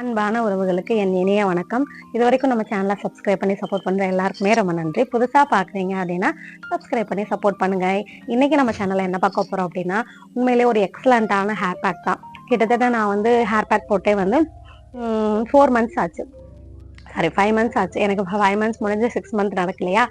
அன்பான உறவுகளுக்கு என் இனிய வணக்கம். இது வரைக்கும் நம்ம சேனலை சப்ஸ்கிரைப் பண்ணி சப்போர்ட் பண்ணுற எல்லாருக்குமே ரொம்ப நன்றி. புதுசாக பார்க்குறீங்க அப்படின்னா சப்ஸ்கிரைப் பண்ணி சப்போர்ட் பண்ணுங்கள் இன்றைக்கி நம்ம சேனலில் என்ன பார்க்க போகிறோம் அப்படின்னா உண்மையிலே ஒரு எக்ஸலண்ட்டான ஹேர் பேக் தான். கிட்டத்தட்ட நான் வந்து ஹேர் பேக் போட்டே வந்து ஃபோர் மந்த்ஸ் ஆச்சு. சாரி ஃபைவ் மந்த்ஸ் ஆச்சு. எனக்கு ஃபைவ் மந்த்ஸ் முடிஞ்சு சிக்ஸ் மந்த் நடக்கலையா?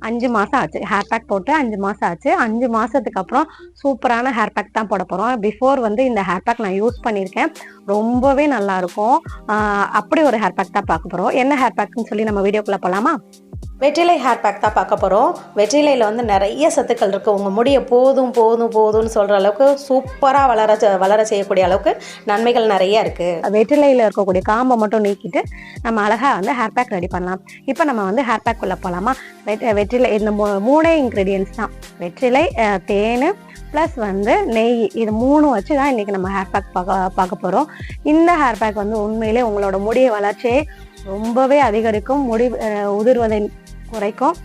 அஞ்சு மாதம் ஆச்சு. ஹேர் பேக் போட்டு அஞ்சு மாதம் ஆச்சு. அஞ்சு மாதத்துக்கு அப்புறம் சூப்பரான ஹேர் பேக் தான் போட போகிறோம் பிஃபோர் வந்து இந்த ஹேர் பேக் நான் யூஸ் பண்ணியிருக்கேன். ரொம்பவே நல்லா இருக்கும். ஆஹ் அப்படி ஒரு ஹேர் பேக் தான் பார்க்க போகிறோம் என்ன ஹேர் பேக்னு சொல்லி நம்ம வீடியோக்குள்ளே போகலாமா வெற்றிலை ஹேர் பேக் தான் பார்க்க போகிறோம் வெற்றிலையில் வந்து நிறைய சத்துக்கள் இருக்குது உங்கள் முடியை போதும் போதும் போதும்னு சொல்கிற அளவுக்கு சூப்பராக வளர செ- வளர செய்யக்கூடிய அளவுக்கு நன்மைகள் நிறைய இருக்குது வெற்றிலையில் இருக்கக்கூடிய காம்பை மட்டும் நீக்கிட்டு நம்ம அழகாக வந்து ஹேர் பேக் ரெடி பண்ணலாம். இப்போ நம்ம வந்து ஹேர் பேக் உள்ள போகலாமா வெட் வெற்றிலை இந்த மூ- மூணே இன்க்ரீடியன்ஸ் தான். வெற்றிலை தேன் ப்ளஸ் வந்து நெய். இது மூணும் வச்சு தான் இன்றைக்கி நம்ம ஹேர் பேக் பார்க்க பார்க்க போகிறோம் இந்த ஹேர் பேக் வந்து உண்மையிலே உங்களோட முடிய வளர்ச்சியை ரொம்பவே அதிகரிக்கும். முடி உதிர்வதை குறைக்கும்.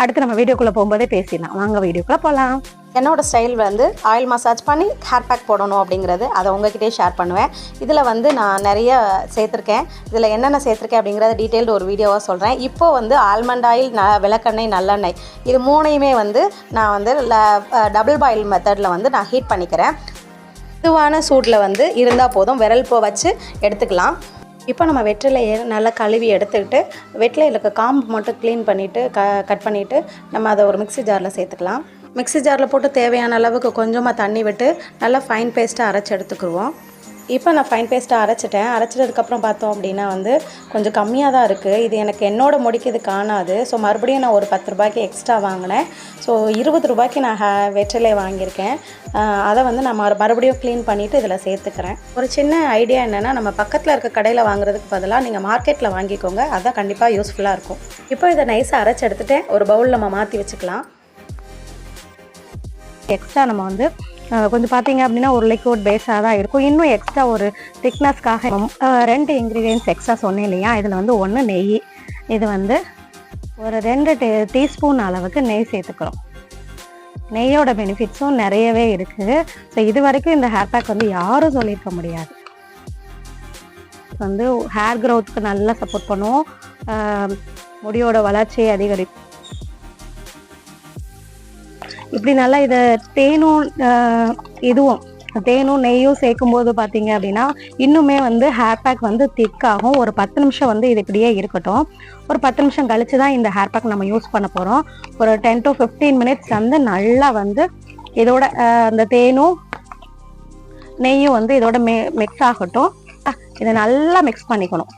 அடுத்து நம்ம வீடியோக்குள்ளே போகும்போதே பேசிடலாம். வாங்க வீடியோக்குள்ளே போகலாம் என்னோடய ஸ்டைல் வந்து ஆயில் மசாஜ் பண்ணி ஹேர் பேக் போடணும் அப்படிங்கிறது. அதை உங்ககிட்டயே ஷேர் பண்ணுவேன். இதில் வந்து நான் நிறைய சேர்த்துருக்கேன். இதில் என்னென்ன சேர்த்துருக்கேன் அப்படிங்கிறத டீட்டெயில்டு ஒரு வீடியோவாக சொல்கிறேன் இப்போது வந்து ஆல்மண்ட் ஆயில் ந விளக்கெண்ணெய் நல்லெண்ணெய் இது மூணையுமே வந்து நான் வந்து டபுள் பாயில் மெத்தடில் வந்து நான் ஹீட் பண்ணிக்கிறேன். இதுவான சூட்டில் வந்து இருந்தால் போதும். விரல் போ வச்சு எடுத்துக்கலாம். இப்போ நம்ம வெற்றிலையை நல்லா கழுவி எடுத்துக்கிட்டு வெற்றிலையில் இருக்க காம்பு மட்டும் க்ளீன் பண்ணிவிட்டு க கட் பண்ணிவிட்டு நம்ம அதை ஒரு மிக்ஸி ஜாரில் சேர்த்துக்கலாம். மிக்ஸி ஜாரில் போட்டு தேவையான அளவுக்கு கொஞ்சமாக தண்ணி விட்டு நல்லா ஃபைன் பேஸ்ட்டாக அரைச்சி எடுத்துக்கிடுவோம் இப்போ நான் ஃபைன் பேஸ்ட்டாக அரைச்சிட்டேன். அரைச்சிட்டதுக்கப்புறம் பார்த்தோம் அப்படின்னா வந்து கொஞ்சம் கம்மியாக தான் இருக்குது இது எனக்கு என்னோட முடிக்கு இது காணாது. ஸோ மறுபடியும் நான் ஒரு பத்து ரூபாய்க்கு எக்ஸ்ட்ரா வாங்கினேன். ஸோ இருபது ரூபாய்க்கு நான் ஹே வெற்றிலை வாங்கியிருக்கேன். அதை வந்து நான் மறு மறுபடியும் க்ளீன் பண்ணிவிட்டு இதில் சேர்த்துக்கிறேன். ஒரு சின்ன ஐடியா என்னென்னா நம்ம பக்கத்தில் இருக்க கடையில் வாங்குறதுக்கு பதிலாக நீங்கள் மார்க்கெட்டில் வாங்கிக்கோங்க. அதான் கண்டிப்பாக யூஸ்ஃபுல்லாக இருக்கும். இப்போ இதை நைஸாக அரைச்சி எடுத்துகிட்டு ஒரு பவுலில் நம்ம மாற்றி வச்சுக்கலாம். எக்ஸ்ட்ரா நம்ம வந்து கொஞ்சம் பார்த்தீங்க அப்படின்னா ஒரு லிக்விட் பேஸாக தான் இருக்கும். இன்னும் எக்ஸ்ட்ரா ஒரு திக்னஸ்க்காக ரெண்டு இன்க்ரீடியன்ஸ் எக்ஸ்ட்ரா சொன்னேன் இல்லையா? இதில் வந்து ஒன்று நெய் இது வந்து ஒரு ரெண்டு டீ டீஸ்பூன் அளவுக்கு நெய் சேர்த்துக்கிறோம். நெய்யோட பெனிஃபிட்ஸும் நிறையவே இருக்குது ஸோ இது வரைக்கும் இந்த ஹேர் பேக் வந்து யாரும் சொல்லியிருக்க முடியாது. வந்து ஹேர் க்ரோத்துக்கு நல்லா சப்போர்ட் பண்ணுவோம் முடியோட வளர்ச்சியை அதிகரிக்கும். இப்படி நல்லா இதை தேனும் இதுவும் தேனும் நெய்யும் சேர்க்கும் போது பார்த்தீங்க அப்படின்னா இன்னுமே வந்து ஹேர் பேக் வந்து திக்காகும் ஒரு பத்து நிமிஷம் வந்து இது இப்படியே இருக்கட்டும். ஒரு பத்து நிமிஷம் கழிச்சு தான் இந்த ஹேர் பேக் நம்ம யூஸ் பண்ண போகிறோம் ஒரு டென் டு ஃபிஃப்டீன் மினிட்ஸ் வந்து நல்லா வந்து இதோட அந்த தேனும் நெய்யும் வந்து இதோட மே மிக்ஸ் ஆகட்டும் இதை நல்லா மிக்ஸ் பண்ணிக்கணும்.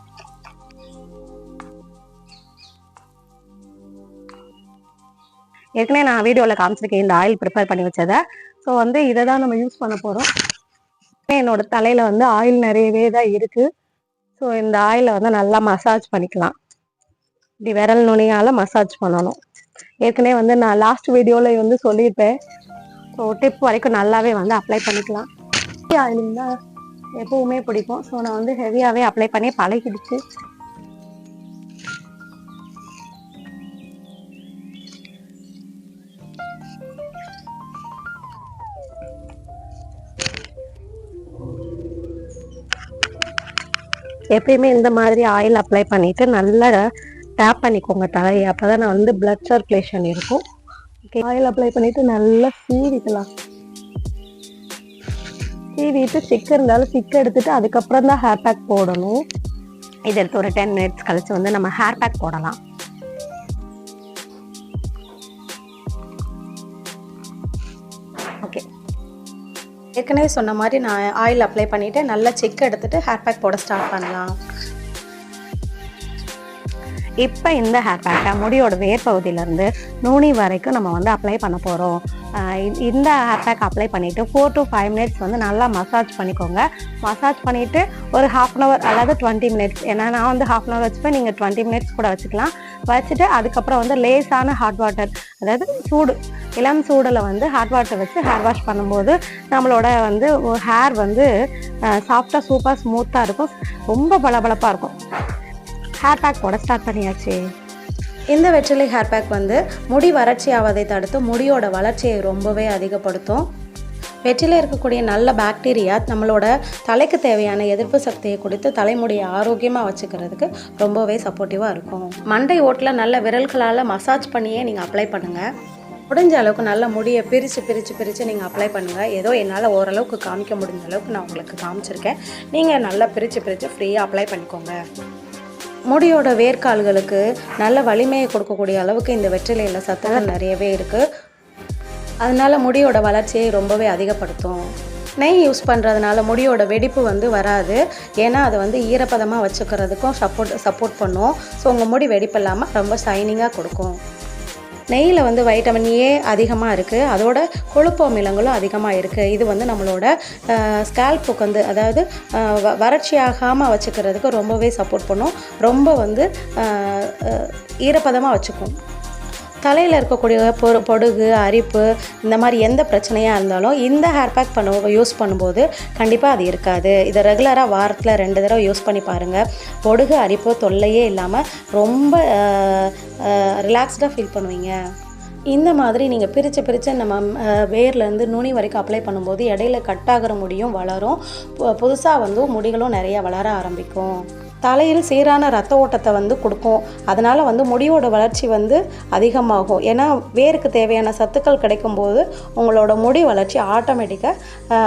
ஏற்கனவே நான் வீடியோவில் காமிச்சிருக்கேன் இந்த ஆயில் ப்ரிப்பேர் பண்ணி வச்சதை. ஸோ வந்து இதை தான் நம்ம யூஸ் பண்ண போகிறோம் என்னோட தலையில் வந்து ஆயில் நிறையவே தான் இருக்குது ஸோ இந்த ஆயிலை வந்து நல்லா மசாஜ் பண்ணிக்கலாம். இப்படி விரல் நுனியால் மசாஜ் பண்ணணும். ஏற்கனவே வந்து நான் லாஸ்ட் வீடியோவில் வந்து சொல்லியிருப்பேன். ஸோ டிப் வரைக்கும் நல்லாவே வந்து அப்ளை பண்ணிக்கலாம். ஆயிலிங் தான் எப்பவுமே பிடிக்கும். ஸோ நான் வந்து ஹெவியாகவே அப்ளை பண்ணி பழகிடுச்சு. எப்பயுமே இந்த மாதிரி ஆயில் அப்ளை பண்ணிட்டு நல்லா டேப் பண்ணிக்கோங்க தலையை. அப்பதான் நான் வந்து பிளட் சர்க்குலேஷன் இருக்கும். ஓகே ஆயில் அப்ளை பண்ணிட்டு நல்லா சீவிக்கலாம். சீவிட்டு சிக்கு இருந்தாலும் சிக்கு எடுத்துட்டு அதுக்கப்புறம் தான் ஹேர் பேக் போடணும். இது எடுத்து ஒரு டென் மினிட்ஸ் கழிச்சு வந்து நம்ம ஹேர் பேக் போடலாம். ஏற்கனவே சொன்ன மாதிரி நான் ஆயில் அப்ளை பண்ணிவிட்டு நல்லா செக் எடுத்துகிட்டு ஹேர் பேக் போட ஸ்டார்ட் பண்ணலாம். இப்போ இந்த ஹேர் பேக்கை முடியோட வேர் பகுதியிலேருந்து நூனி வரைக்கும் நம்ம வந்து அப்ளை பண்ண போகிறோம் இந்த ஹேர் பேக் அப்ளை பண்ணிவிட்டு ஃபோர் டு ஃபைவ் மினிட்ஸ் வந்து நல்லா மசாஜ் பண்ணிக்கோங்க. மசாஜ் பண்ணிவிட்டு ஒரு ஹாஃப் அன் ஹவர் அதாவது டுவெண்ட்டி மினிட்ஸ் ஏன்னா நான் வந்து ஹாஃப் அன் ஹவர் வச்சுப்பேன் நீங்கள் டுவெண்ட்டி மினிட்ஸ் கூட வச்சுக்கலாம். வச்சுட்டு அதுக்கப்புறம் வந்து லேசான ஹாட் வாட்டர் அதாவது சூடு இளம் சூடில் வந்து ஹாட் வாட்டர் வச்சு ஹேர் வாஷ் பண்ணும்போது நம்மளோட வந்து ஹேர் வந்து சாஃப்டாக சூப்பராக ஸ்மூத்தாக இருக்கும். ரொம்ப பளபளப்பாக இருக்கும். ஹேர் பேக் போட ஸ்டார்ட் பண்ணியாச்சு. இந்த வெற்றிலை ஹேர் பேக் வந்து முடி வறட்சி ஆவதை தடுத்து முடியோட வளர்ச்சியை ரொம்பவே அதிகப்படுத்தும். வெற்றில இருக்கக்கூடிய நல்ல பாக்டீரியா நம்மளோட தலைக்கு தேவையான எதிர்ப்பு சக்தியை கொடுத்து தலைமுடியை ஆரோக்கியமாக வச்சுக்கிறதுக்கு ரொம்பவே சப்போர்ட்டிவாக இருக்கும். மண்டை ஓட்டில் நல்ல விரல்களால் மசாஜ் பண்ணியே நீங்கள் அப்ளை பண்ணுங்கள் முடிஞ்ச அளவுக்கு நல்ல முடியை பிரித்து பிரித்து பிரித்து நீங்கள் அப்ளை பண்ணுங்கள் ஏதோ என்னால் ஓரளவுக்கு காமிக்க முடிஞ்ச அளவுக்கு நான் உங்களுக்கு காமிச்சிருக்கேன். நீங்கள் நல்லா பிரித்து பிரித்து ஃப்ரீயாக அப்ளை பண்ணிக்கோங்க. முடியோட வேர்க்கால்களுக்கு நல்ல வலிமையை கொடுக்கக்கூடிய அளவுக்கு இந்த வெற்றிலையில் சத்துகள் நிறையவே இருக்குது அதனால முடியோட வளர்ச்சியை ரொம்பவே அதிகப்படுத்தும். நெய் யூஸ் பண்ணுறதுனால முடியோட வெடிப்பு வந்து வராது. ஏன்னா அதை வந்து ஈரப்பதமாக வச்சுக்கிறதுக்கும் சப்போர்ட் சப்போர்ட் பண்ணும். ஸோ உங்கள் முடி வெடிப்பு இல்லாமல் ரொம்ப ஷைனிங்காக கொடுக்கும். நெய்யில் வந்து வைட்டமின் ஏ அதிகமாக இருக்குது அதோட கொழுப்பு அமிலங்களும் அதிகமாக இருக்குது இது வந்து நம்மளோட ஸ்கேல்புக்கு வந்து அதாவது வறட்சியாகாமல் வச்சுக்கிறதுக்கு ரொம்பவே சப்போர்ட் பண்ணும். ரொம்ப வந்து ஈரப்பதமாக வச்சுக்கும். தலையில் இருக்கக்கூடிய பொ பொடுகு அரிப்பு இந்த மாதிரி எந்த பிரச்சனையாக இருந்தாலும் இந்த ஹேர் பேக் பண்ண யூஸ் பண்ணும்போது கண்டிப்பாக அது இருக்காது. இதை ரெகுலராக வாரத்தில் ரெண்டு தடவை யூஸ் பண்ணி பாருங்கள் பொடுகு அரிப்பு தொல்லையே இல்லாமல் ரொம்ப ரிலாக்ஸ்டாக ஃபீல் பண்ணுவீங்க. இந்த மாதிரி நீங்கள் பிரித்து பிரித்து நம்ம வேர்லேருந்து நுனி வரைக்கும் அப்ளை பண்ணும்போது இடையில கட் ஆகிற முடியும் வளரும். புதுசாக வந்து முடிகளும் நிறைய வளர ஆரம்பிக்கும். தலையில் சீரான ரத்த ஓட்டத்தை வந்து கொடுக்கும். அதனால் வந்து முடியோட வளர்ச்சி வந்து அதிகமாகும். ஏன்னா வேருக்கு தேவையான சத்துக்கள் கிடைக்கும்போது உங்களோட முடி வளர்ச்சி ஆட்டோமேட்டிக்காக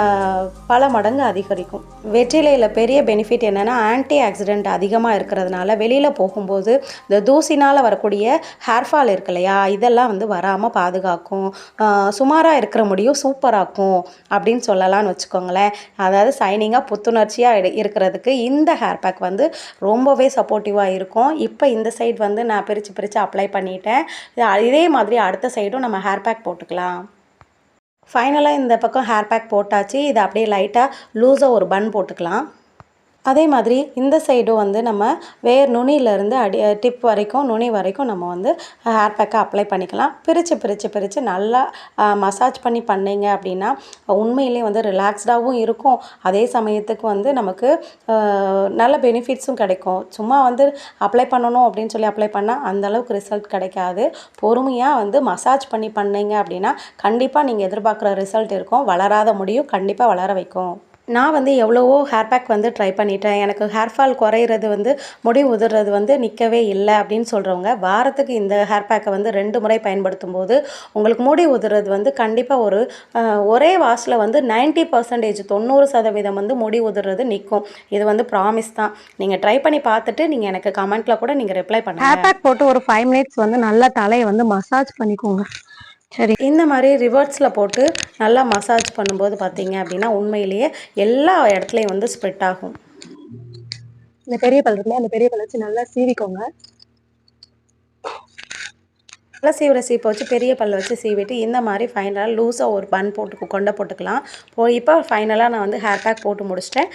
பல மடங்கு அதிகரிக்கும். வெற்றிலையில் பெரிய பெனிஃபிட் என்னென்னா ஆன்டி ஆக்சிடென்ட் அதிகமாக இருக்கிறதுனால வெளியில் போகும்போது இந்த தூசினால் வரக்கூடிய ஹேர் ஃபால் இருக்கு இல்லையா இதெல்லாம் வந்து வராமல் பாதுகாக்கும். சுமாராக இருக்கிற முடியும் சூப்பராக்கும் அப்படின்னு சொல்லலாம்னு வச்சுக்கோங்களேன். அதாவது சைனிங்காக புத்துணர்ச்சியாக இருக்கிறதுக்கு இந்த ஹேர் பேக் வந்து ரொம்பவே சப்போர்ட்டிவாக இருக்கும். இப்போ இந்த சைடு வந்து நான் பிரித்து பிரித்து அப்ளை பண்ணிட்டேன். இதே மாதிரி அடுத்த சைடும் நம்ம ஹேர் பேக் போட்டுக்கலாம். ஃபைனலாக இந்த பக்கம் ஹேர் பேக் போட்டாச்சு. இதை அப்படியே லைட்டாக லூஸாக ஒரு பன் போட்டுக்கலாம். அதே மாதிரி இந்த சைடும் வந்து நம்ம வேர் நுனியிலேருந்து அடி டிப் வரைக்கும் நுனி வரைக்கும் நம்ம வந்து ஹேர் பேக்கை அப்ளை பண்ணிக்கலாம். பிரித்து பிரித்து பிரித்து நல்லா மசாஜ் பண்ணி பண்ணிங்க அப்படின்னா உண்மையிலே வந்து ரிலாக்ஸ்டாகவும் இருக்கும். அதே சமயத்துக்கு வந்து நமக்கு நல்ல பெனிஃபிட்ஸும் கிடைக்கும். சும்மா வந்து அப்ளை பண்ணணும் அப்படின்னு சொல்லி அப்ளை பண்ணால் அந்தளவுக்கு ரிசல்ட் கிடைக்காது. பொறுமையாக வந்து மசாஜ் பண்ணி பண்ணிங்க அப்படின்னா கண்டிப்பாக நீங்கள் எதிர்பார்க்குற ரிசல்ட் இருக்கும். வளராத முடியும். கண்டிப்பாக வளர வைக்கும். நான் வந்து எவ்வளவோ ஹேர் பேக் வந்து ட்ரை பண்ணிட்டேன். எனக்கு ஹேர் ஃபால் குறையிறது வந்து முடி உதிர்றது வந்து நிற்கவே இல்லை அப்படின்னு சொல்கிறவங்க வாரத்துக்கு இந்த ஹேர் பேக்கை வந்து ரெண்டு முறை பயன்படுத்தும் போது உங்களுக்கு முடி உதிர்றது வந்து கண்டிப்பாக ஒரு ஒரே வாஷில் வந்து 90% பர்சன்டேஜ் தொண்ணூறு சதவீதம் வந்து முடி உதிர்றது நிற்கும் இது வந்து ப்ராமிஸ் தான். நீங்கள் ட்ரை பண்ணி பார்த்துட்டு நீங்கள் எனக்கு கமெண்ட்டில் கூட நீங்கள் ரிப்ளை பண்ணுங்கள் ஹேர் பேக் போட்டு ஒரு ஃபைவ் மினிட்ஸ் வந்து நல்லா தலையை வந்து மசாஜ் பண்ணிக்கோங்க. சரி. இந்த மாதிரி ரிவர்ஸில் போட்டு நல்லா மசாஜ் பண்ணும்போது பார்த்தீங்க அப்படின்னா உண்மையிலேயே எல்லா இடத்துலையும் வந்து ஸ்ப்ரெட் ஆகும். இந்த பெரிய பல் இருக்குல்ல அந்த பெரிய பல் வச்சு நல்லா சீவிக்கோங்க. நல்லா சீவிர சீப்பை வச்சு பெரிய பல்ல வச்சு சீவிட்டு இந்த மாதிரி ஃபைனலாக லூஸாக ஒரு பன் போட்டு கொண்டை போட்டுக்கலாம். போ இப்போ ஃபைனலாக நான் வந்து ஹேர் பேக் போட்டு முடிச்சிட்டேன்.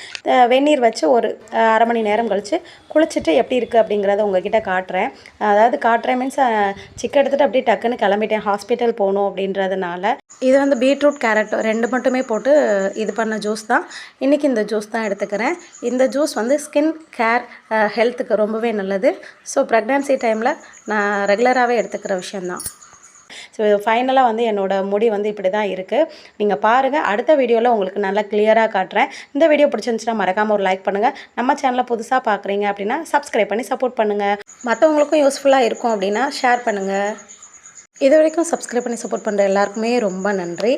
வெந்நீர் வச்சு ஒரு அரை மணி நேரம் கழித்து குளிச்சுட்டு எப்படி இருக்குது அப்படிங்கிறத உங்ககிட்ட காட்டுறேன். அதாவது காட்டுறேன் மீன்ஸ் சிக்க எடுத்துகிட்டு அப்படியே டக்குன்னு கிளம்பிட்டேன். ஹாஸ்பிட்டல் போகணும் அப்படின்றதுனால. இது வந்து பீட்ரூட் கேரட் ரெண்டு மட்டுமே போட்டு இது பண்ண ஜூஸ் தான். இன்றைக்கி இந்த ஜூஸ் தான் எடுத்துக்கிறேன். இந்த ஜூஸ் வந்து ஸ்கின் கேர் ஹெல்த்துக்கு ரொம்பவே நல்லது. ஸோ ப்ரெக்னன்சி டைமில் நான் ரெகுலராகவே எடுத்துக்கிற விஷயந்தான் ஸோ ஃபைனலாக வந்து என்னோட முடி வந்து இப்படி தான் இருக்குது நீங்கள் பாருங்கள் அடுத்த வீடியோவில் உங்களுக்கு நல்லா கிளியராக காட்டுறேன். இந்த வீடியோ பிடிச்சிருந்துச்சுன்னா மறக்காமல் ஒரு லைக் பண்ணுங்கள் நம்ம சேனலை புதுசாக பார்க்குறீங்க அப்படின்னா சப்ஸ்கிரைப் பண்ணி சப்போர்ட் பண்ணுங்கள் மற்றவங்களுக்கும் யூஸ்ஃபுல்லாக இருக்கும் அப்படின்னா ஷேர் பண்ணுங்கள் இது வரைக்கும் சப்ஸ்கிரைப் பண்ணி சப்போர்ட் பண்ணுற எல்லாருக்குமே ரொம்ப நன்றி.